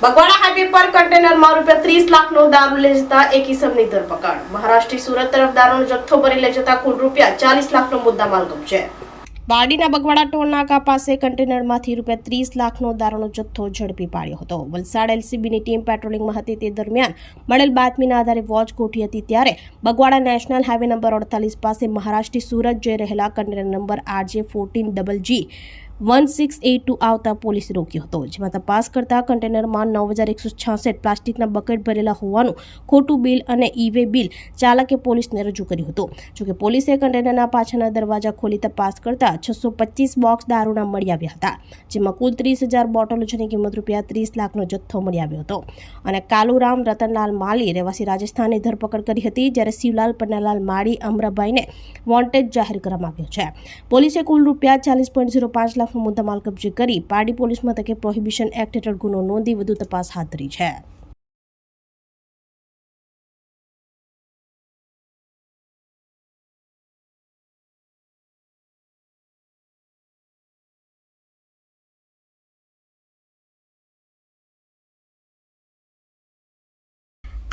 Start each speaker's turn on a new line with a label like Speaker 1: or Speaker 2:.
Speaker 1: Bagwada highway પર કન્ટેનરમાં રૂપિયા ત્રીસ લાખનો દારૂ લઈ જતા એક ઇસમની ધરપકડ. મહારાષ્ટ્રથી સુરત તરફ દારૂનો જથ્થો ભરી લઈ જતા કુલ રૂપિયા ચાલીસ લાખનો મુદ્દામાલ કબજે. બારડીના બગવાડા ટોલનાકા પાસે કન્ટેનરમાંથી રૂપિયા ત્રીસ લાખનો દારૂનો જથ્થો ઝડપી પાડ્યો હતો. વલસાડ એલસીબીની ટીમ પેટ્રોલિંગમાં હતી તે દરમિયાન મળેલ બાતમીના આધારે વોચ ગોઠવી હતી ત્યારે બગવાડા નેશનલ હાઈવે નંબર અડતાલીસ પાસે મહારાષ્ટ્રથી સુરત જઈ રહેલા container number RJ fourteen double G one six eight two આવતા પોલીસે રોક્યો હતો. જેમાં તપાસ કરતા કન્ટેનરમાં નવ હજાર એકસો છાસઠ પ્લાસ્ટિકના બકેટ ભરેલા હોવાનું ખોટું બિલ અને ઈવે બિલ ચાલકે પોલીસને રજૂ કર્યું હતું. જોકે પોલીસે કન્ટેનરના પાછળના દરવાજા ખોલી તપાસ કરતા છસો પચીસ બોક્સ દારૂના મળી આવ્યા હતા, જેમાં કુલ ત્રીસ હજાર બોટલો જેની કિંમત રૂપિયા ત્રીસ લાખનો જથ્થો મળી આવ્યો હતો. અને કાલુરામ રતનલાલ માલી રહેવાસી રાજસ્થાનની ધરપકડ કરી હતી, જ્યારે શિવલાલ પન્નાલાલ માળી અમરાભાઈને વોન્ટેડ જાહેર કરવામાં આવ્યો છે. પોલીસે કુલ રૂપિયા ચાલીસ પોઈન્ટ ઝીરો પાંચ લાખનો મુદ્દામાલ કબજે કરી પારડી પોલીસ મથકે પ્રોહિબિશન એક્ટ હેઠળ ગુનો નોંધી વધુ તપાસ હાથ ધરી છે.